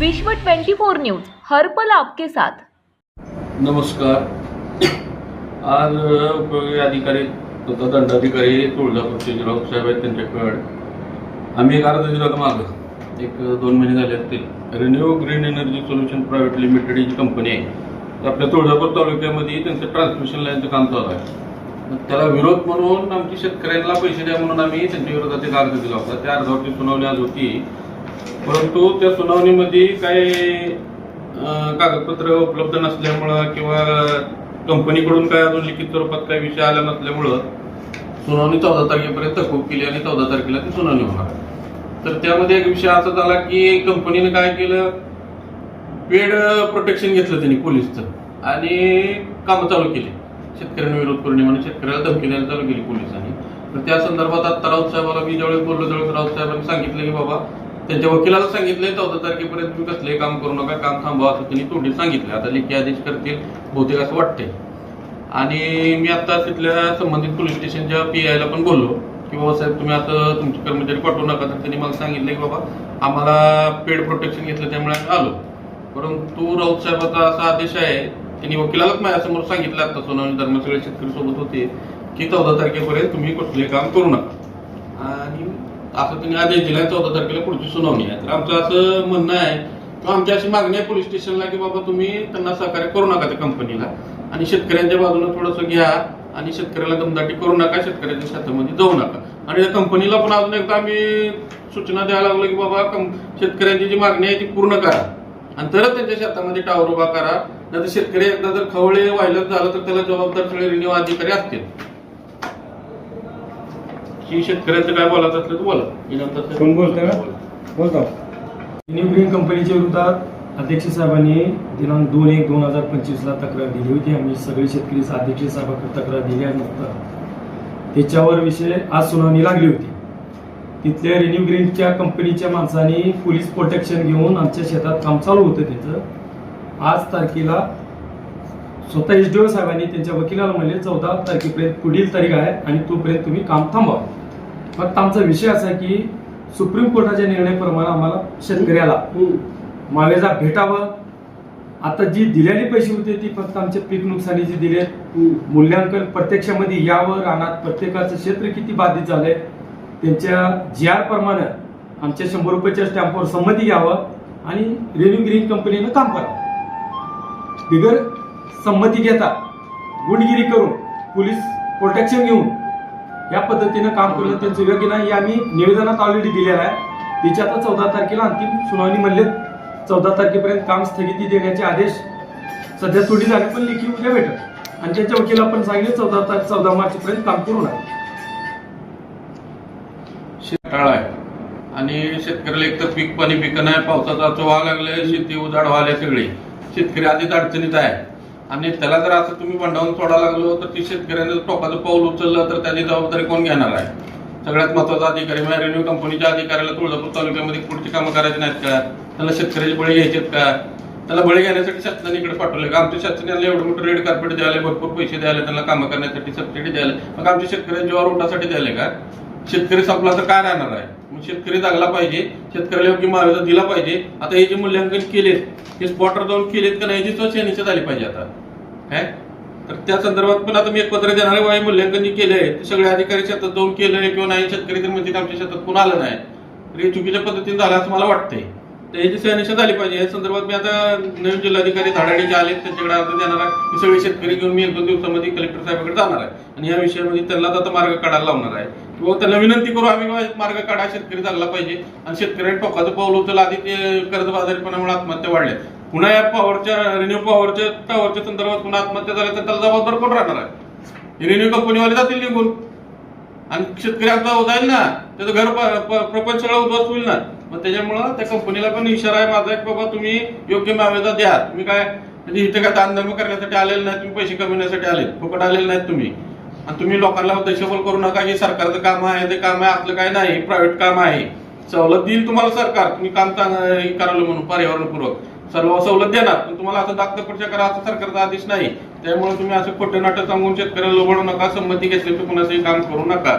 विश्व 24 न्यूज हर्पल आपके साथ. नमस्कार. आज उपयोगी अधिकारी तथा दंडाधिकारी तुळजापूरचे जिल्हा साहेब आहेत त्यांच्याकडे. आम्ही एक अर्ज दिला होता मागं एक दोन महिने झाले असतील. Renew green energy solution private limited ही जी कंपनी आहे आपल्या तुळजापूर तालुक्यामध्ये त्यांचं ट्रान्समिशन लाईनचं काम चालू आहे. त्याला विरोध म्हणून आमची शेतकऱ्यांना पैसे द्या म्हणून आम्ही त्यांच्या विरोधात एक अर्ज दिला होता. त्या अर्जावरती सुनावणी आज होती. परंतु त्या सुनावणीमध्ये काही कागदपत्र उपलब्ध नसल्यामुळं किंवा कंपनीकडून काय अजून लिखित स्वरूपात काही विषय आला नसल्यामुळं सुनावणी चौदा तारखेपर्यंत तहकूब केली आणि चौदा तारखेला ती सुनावणी होणार. तर त्यामध्ये एक विषय असा झाला की कंपनीने काय केलं? पेड प्रोटेक्शन घेतलं त्यांनी पोलिसचं आणि कामं चालू केली. शेतकऱ्यांना विरोध करणे म्हणून शेतकऱ्याला धमकी द्यायला चालू केली पोलिसांनी. तर त्या संदर्भात आता राऊत साहेबाला मी ज्यावेळेस बोललो त्यावेळेस राऊत साहेबांनी सांगितलं की बाबा त्यांच्या वकिलाला सांगितलंय चौदा तारखेपर्यंत तुम्ही कसलंही काम करू नका काम थांबवा असं त्यांनी तोंडी सांगितलं. आता लेखी आदेश करतील बहुतेक असं वाटतंय. आणि मी आता तिथल्या संबंधित पोलीस स्टेशनच्या पी आयला पण बोललो की बाबा साहेब तुम्ही आता तुमचे कर्मचारी पाठवू नका. तर त्यांनी मला सांगितलं की बाबा आम्हाला पेड प्रोटेक्शन घेतलं त्यामुळे आम्ही आलो. परंतु राऊत साहेबाचा असा आदेश आहे त्यांनी वकिलालाच माझ्यासमोर सांगितलं आता सोनावणी दरम्यान सगळे शेतकरी सोबत होते की चौदा तारखेपर्यंत तुम्ही कुठले काम करू नका. असं त्यांनी आदेश दिला चौदा तारखेला पुढची सुनावणी आहे. तर आमचं असं म्हणणं आहे किंवा आमची अशी मागणी आहे पोलीस स्टेशनला की बाबा तुम्ही त्यांना सहकार्य करू नका त्या कंपनीला आणि शेतकऱ्यांच्या बाजूने थोडंसं घ्या आणि शेतकऱ्याला दमदाटी करू नका शेतकऱ्याच्या शेतामध्ये जाऊ नका. आणि त्या कंपनीला पण अजून एकदा आम्ही सूचना द्यायला लागलो की बाबा शेतकऱ्यांची जी मागणी आहे ती पूर्ण करा. आणि तरच त्यांच्या शेतामध्ये टावर उभा करा. नाही तर शेतकरी एकदा जर खवळे व्हायलाच झालं तर त्याला जबाबदार सगळे रिन्यू अधिकारी असतील. ही शेतकऱ्यांचं काय बोलायचं असलं तर बोला. मी नंतर कोण बोलतंय का? बोलतो. न्यू ग्रीन कंपनीच्या विरोधात अध्यक्ष साहेबांनी दिनांक दोन एक दोन हजार पंचवीसला तक्रार दिली होती. आम्ही सगळे शेतकरी अध्यक्ष साहेबांकडे तक्रार दिली आहे नंतर त्याच्यावर विषय आज सुनावणी लागली होती. तिथल्या रिन्यू ग्रीनच्या कंपनीच्या माणसांनी पोलीस प्रोटेक्शन घेऊन आमच्या शेतात काम चालू होतं त्याचं आज तारखेला स्वतः एच डी ओ साहेबांनी त्यांच्या वकिलाला म्हणले चौदा तारखेपर्यंत पुढील तारीख आहे आणि तोपर्यंत तुम्ही काम थांबवा. फक्त आमचा विषय असा आहे की सुप्रीम कोर्टाच्या निर्णयाप्रमाणे आम्हाला शेतकऱ्याला मावेजा भेटावं. आता जी दिलेली पैसे होते ती फक्त आमच्या पीक नुकसानीचे दिले मूल्यांकन प्रत्यक्षामध्ये यावं रानात प्रत्येकाचं क्षेत्र किती बाधित झालंय त्यांच्या जी आर प्रमाणे आमच्या शंभर रुपयाच्या स्टॅम्पवर संमती घ्यावं आणि रेव्ह्यू ग्रीन कंपनीनं काम करावं. बिगर संमती घेता गुंडगिरी करून पोलीस प्रोटेक्शन घेऊन या पद्धतीनं काम करणं त्यांचं योग्य नाही. हे आम्ही निवेदनात ऑलरेडी दिलेलं आहे. तिच्या आता चौदा तारखेला अंतिम सुनावणी म्हणले चौदा तारखेपर्यंत काम स्थगिती देण्याचे आदेश सध्या थोडी झाले पण लेखी उद्या भेटत आणि त्यांच्या वकील आपण सांगितले चौदा तारीख चौदा मार्च पर्यंत काम करू नये शेताळ आहे. आणि शेतकऱ्याला एक तर पीक पाणी पिकं नाही पावसाचा व्हायला लागलं शेती उजाड व्हायला सगळी. शेतकरी आधीच अडचणीत आहे. आणि त्याला जर असं तुम्ही बंडावून सोडायला लागलो तर ती शेतकऱ्याने टोकाचं पाऊल उचललं तर त्याची जबाबदारी कोण घेणार आहे? सगळ्यात महत्त्वाचा अधिकारी म्हणजे रेव्ह्यू कंपनीच्या अधिकाऱ्याला तुळजापूर तालुक्यामध्ये पुढची कामं करायची नाहीत का? त्याला शेतकऱ्याचे बळी घ्यायचे का? त्याला बळी घेण्यासाठी शासनाने इकडे पाठवले का? आमच्या शासनाने एवढं मोठं रेड कार्पेट द्यायला भरपूर पैसे द्यायला त्यांना कामं करण्यासाठी सबसिडी द्यायला मग आमच्या शेतकऱ्यांच्या जीवावर उठासाठी द्यायला का? शेतकरी संपला तर काय राहणार आहे? मग शेतकरी जागला पाहिजे शेतकऱ्याला योग्य मार्ग दिला पाहिजे. आता हे जे मूल्यांकन केलेत हे स्पॉटर जाऊन केलेत का नाही याची स्वच्छ झाली पाहिजे आता. आहे तर त्या संदर्भात पण आता मी एक पत्र देणार आहे मूल्यांकन जे केलंय ते सगळे अधिकारी शेतात जाऊन केलंय किंवा नाही शेतकरी तर म्हणजे आमच्या शेतात कोण आलं नाही. तर हे चुकीच्या पद्धतीने झालं असं मला वाटतंय. तर याची सहनिशा झाली पाहिजे या संदर्भात मी आता नवीन जिल्हाधिकारी धाडाडी जे आले त्यांच्याकडे अर्ज देणार आहे. हे सगळे शेतकरी घेऊन मी एक दोन दिवसामध्ये कलेक्टर साहेबाकडे जाणार आहे. आणि या विषयामध्ये त्यांना आता मार्ग काढायला लावणार आहे. किंवा त्यांना विनंती करू आम्ही मार्ग काढा शेतकरी चालला पाहिजे. आणि शेतकऱ्यांनी टोकाचं पाऊल उचल आधी ते कर्जबाजारीपणामुळे आत्महत्या वाढल्या. पुन्हा या पॉवरच्या रिन्यू पॉवरच्या पॉवरच्या संदर्भात पुन्हा आत्महत्या झाल्या तर त्याला जबाबदार कोण राहणार आहे? रिन्यू कंपनीवाले जातील निघून? आणि शेतकरी आता जाईल ना? त्याचं घर प्रपंच सगळं उद्ध्वस्त होईल ना? मग त्याच्यामुळं त्या कंपनीला पण इशारा आहे माझा की बाबा तुम्ही योग्य मावेदा द्या. तुम्ही काय म्हणजे इथे काय दानधर्म करण्यासाठी आलेले नाही तुम्ही पैसे कमविण्यासाठी आले. फुकट आलेले नाहीत तुम्ही. आणि तुम्ही लोकांना दशबल करू नका हे सरकारचं काम आहे ते काम आहे आपलं काय नाही प्रायव्हेट काम आहे. सवलत देईल तुम्हाला सरकार. तुम्ही काम चांगलं हे म्हणून पर्यावरणपूर्वक सर्व सवलत देणार पण तुम्हाला असं दाखल करा असं सरकारचा आदेश नाही. त्यामुळे तुम्ही असं खोटं नाटक सांगून शेतकऱ्याला लोबडू नका संमती घेतली तर कुणाचंही काम करू नका.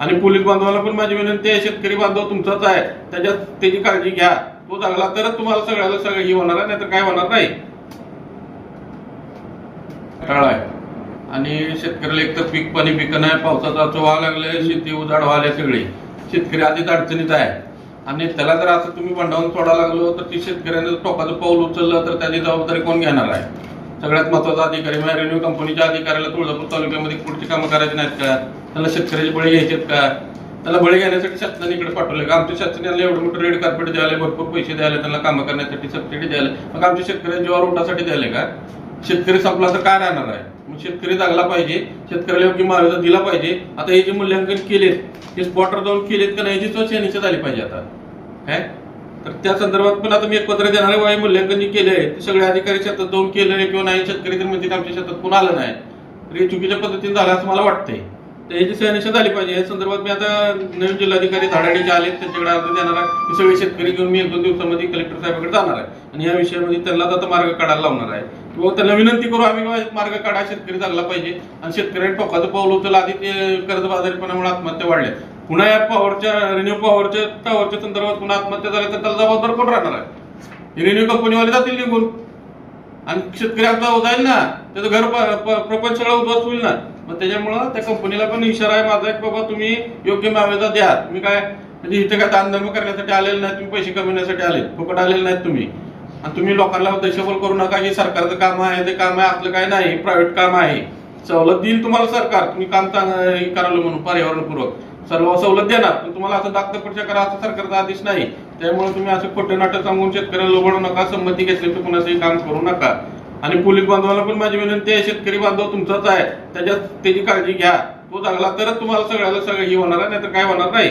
आणि पोलीस बांधवाला पण माझी विनंती आहे शेतकरी बांधव तुमचाच आहे त्याच्यात त्याची काळजी घ्या. तो चांगला तरच तुम्हाला सगळ्याला सगळं हे होणार आहे नाहीतर काय होणार नाही. टाळ आहे. आणि शेतकऱ्याला एकतर पीक पाणी पिकं नाही पावसाचा असं लागले शेती उजाड व्हायला सगळी. शेतकरी आधीच अडचणीत आहे. आणि त्याला जर असं तुम्ही बंडावून सोडा लागलो तर ती शेतकऱ्याने टोकाचं पाऊल उचललं तर त्याची जबाबदारी कोण घेणार आहे? सगळ्यात महत्त्वाचा अधिकारी म्हणजे रेव्हेन्यू कंपनीच्या अधिकाऱ्याला तुळजापूर तालुक्यामध्ये कुठची कामं करायची नाहीत का? त्याला शेतकऱ्याचे बळी घ्यायचेत का? त्याला बळी घेण्यासाठी शासनाने इकडे पाठवले का? आमच्या शासनाला एवढं मोठं रेड कार्पेट द्यायला भरपूर पैसे द्यायला त्यांना कामं करण्यासाठी सबसिडी द्यायला मग आमच्या शेतकऱ्या जीवावर उठासाठी द्यायला का? शेतकरी संपला तर काय राहणार आहे? मग शेतकरी जागला पाहिजे शेतकऱ्याला योग्य मार्ग दिला पाहिजे. आता हे जे मूल्यांकन केलेत हे स्पॉटवर जाऊन केलेत का नाही याची स्वच्छ निश्चित झाली पाहिजे आता. काय? तर त्या संदर्भात पण आता मी एक पत्र देणार आहे मूल्यांकन जे केले ते सगळे अधिकारी शेतात जाऊन केलं किंवा नाही शेतकरी तर म्हणतील आमच्या शेतात कोण आलं नाही. तर हे चुकीच्या पद्धतीने झालं असं मला वाटतंय. तर याची सहनिशा झाली पाहिजे या संदर्भात मी आता नवीन जिल्हाधिकारी धाडाडीचे आले त्यांच्याकडे अर्ज देणार आहे. हे सगळे शेतकरी घेऊन मी एक दोन दिवसामध्ये कलेक्टर साहेबांकडे जाणार आहे. आणि या विषयामध्ये त्यांना आता मार्ग काढायला लावणार आहे. किंवा त्यांना विनंती करू आम्ही मार्ग काढा शेतकरी चालला पाहिजे. आणि शेतकऱ्यांनी टोकाचं पाऊल उचल आधी ते कर्जबाजारीपणामुळे आत्महत्या वाढल्या. पुन्हा या पॉवरच्या रिन्यू पॉवरच्या टॉवरच्या संदर्भात पुन्हा आत्महत्या झाल्या तर त्याला जबाबदार कोण राहणार आहे? रिन्यू कंपनीवाले जातील निघून. आणि शेतकरी आपला जाईल ना? त्याचं घर प्रपंच सगळं उद्ध्वस्त होईल ना? मग त्याच्यामुळं त्या कंपनीला पण इशारा आहे माझा की बाबा तुम्ही योग्य मावेदा द्या. तुम्ही काय म्हणजे इथे काय दानधर्म करण्यासाठी आलेले नाही तुम्ही पैसे कमवण्यासाठी आले फुकट आलेले नाहीत तुम्ही. आणि तुम्ही लोकांना दशबल करू नका की सरकारचं काम आहे ते काम आहे आपलं काय नाही प्रायव्हेट काम आहे. सवलत देईल तुम्हाला सरकार तुम्ही काम चांगलं हे करायला म्हणून पर्यावरणपूर्वक. सर्व सवलत देणार पण तुम्हाला असं दाखतपरच्या करा असं सरकारचा आदेश नाही. त्यामुळे तुम्ही असं खोटं नाटक सांगून शेतकऱ्याला लोबडू नका संमती घेतली तर कुणाचंही काम करू नका. आणि पोलीस बांधवाला पण माझी विनंती आहे शेतकरी बांधव तुमचाच आहे त्याच्यात त्याची काळजी घ्या. तो चांगला तरच तुम्हाला सगळ्याला सगळं हे होणार आहे नाहीतर काय होणार नाही.